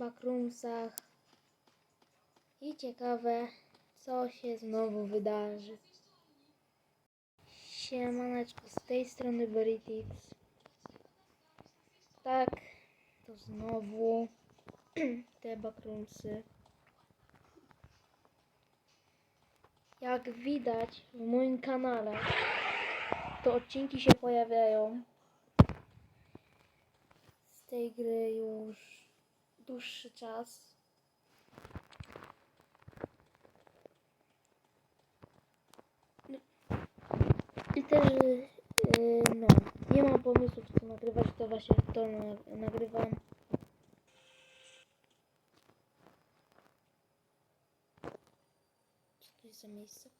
backroomsach. I ciekawe, co się znowu wydarzy. Siemaneczko, z tej strony Veritix. Tak, to znowu te backroomsy. Jak widać w moim kanale, to odcinki się pojawiają z tej gry już dłuższy czas. I też, yy, no, nie mam pomysłów co nagrywać, to właśnie to na, nagrywam. Co to jest za miejsce?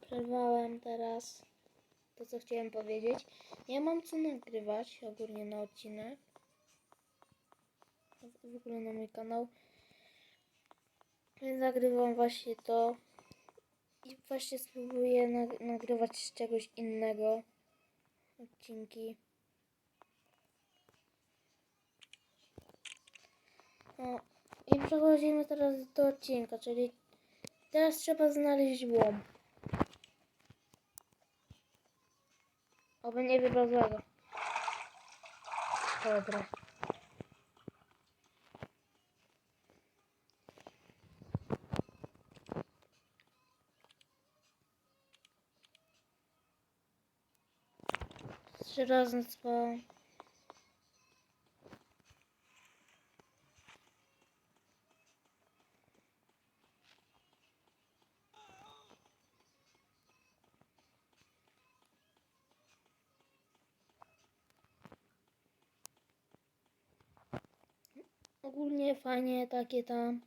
Przerwałem teraz to, co chciałem powiedzieć. Nie mam co nagrywać ogólnie na odcinek. W ogóle na mój kanał. Więc nagrywam właśnie to. I właśnie spróbuję nag- nagrywać z czegoś innego odcinki. No i przechodzimy teraz do odcinka, czyli Teraz trzeba znaleźć łom. Oby nie wybrał złego. Dobra. Trzy razy. Ogólnie fajnie takie tam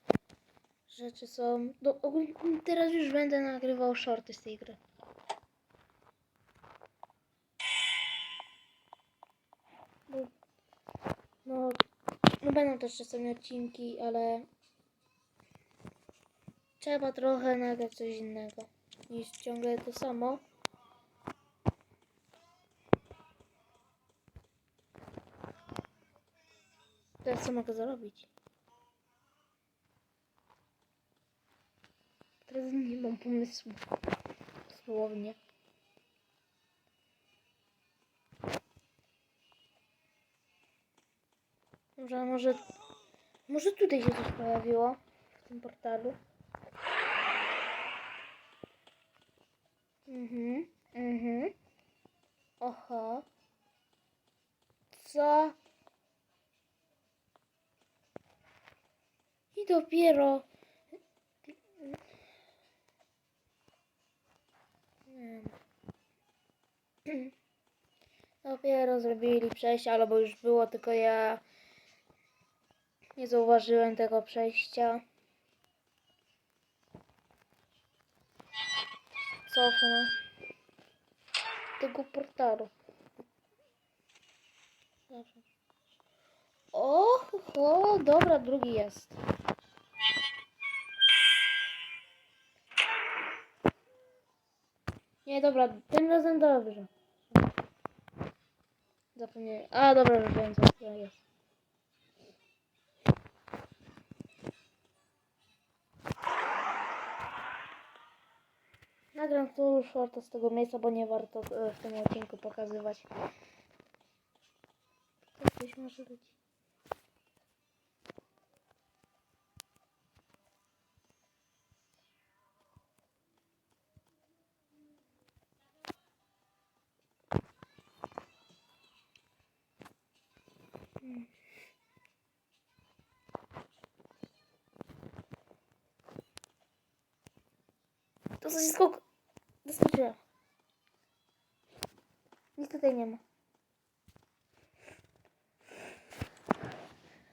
rzeczy są. No, ogólnie teraz już będę nagrywał shorty z tej gry. Bo, no, no będą też czasami odcinki, ale trzeba trochę nagrać coś innego niż ciągle to samo. Teraz co mogę zrobić? Teraz nie mam pomysłu. Dosłownie. Może, może... Może tutaj się coś pojawiło w tym portalu. Mhm, mhm. Oho. Co? Dopiero. Wiem. Dopiero zrobili przejście, albo już było, tylko ja nie zauważyłem tego przejścia. Cofnę tego portalu. O, ho, dobra, drugi jest. Dobra, tym razem dobrze. Zapomniałem. A, dobra, już wiem, co jest. Nagram tu shorta z tego miejsca, bo nie warto e, w tym odcinku pokazywać. Gdzieś może być. To coś skok. Doskoczyłem. Nic tutaj nie ma.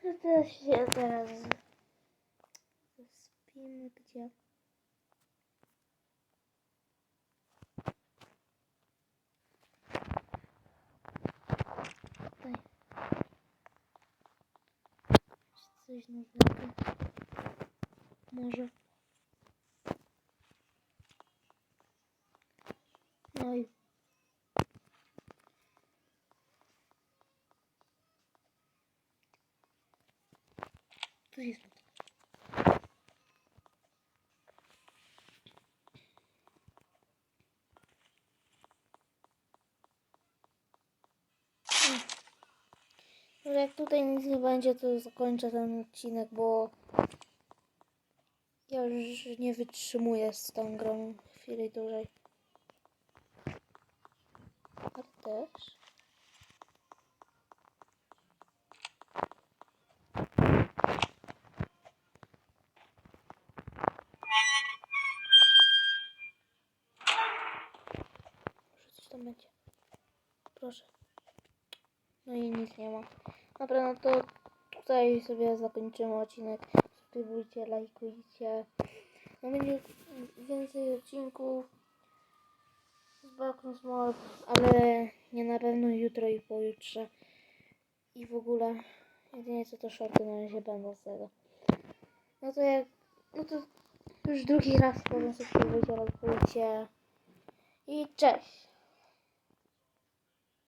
No to się teraz spimy gdzie. Tutaj. coś nowego. Może. No i tu jest. No jak tutaj nic nie będzie, to zakończę ten odcinek, bo ja już nie wytrzymuję z tą grą chwili dłużej. A też? Tam będzie. Proszę. No i nic nie ma. Dobra, no to tutaj sobie zakończymy odcinek. Subskrybujcie, lajkujcie. No będzie więcej odcinków z Balkans Mob, ale nie na pewno jutro i pojutrze. I w ogóle jedynie co to shorty na razie będą z tego. No to jak, no to już drugi raz powiem subskrybujcie, lajkujcie. I cześć!